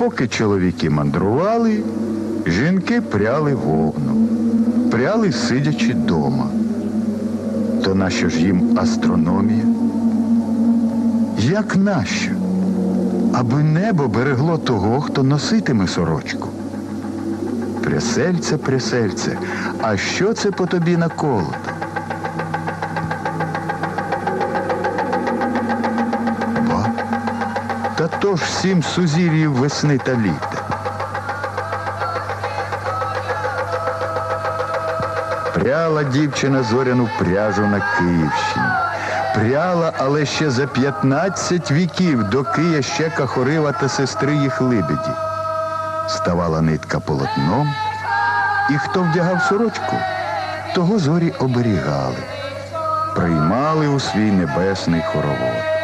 поки чоловіки мандрували, жінки пряли вовну, пряли сидячи дома. То нащо ж їм астрономія? Як нащо? Аби небо берегло того, хто носитиме сорочку. Пресельце, пресельце, а що це по тобі наколото? Та то ж сім сузір'їв весни та літа. Пряла дівчина зоряну пряжу на Київщині. Пряла, але ще за 15 віків до Кия ще Кахорива та сестри їх либеді. Ставала нитка полотном, і хто вдягав сорочку, того зорі оберігали, приймали у свій небесний хоровод.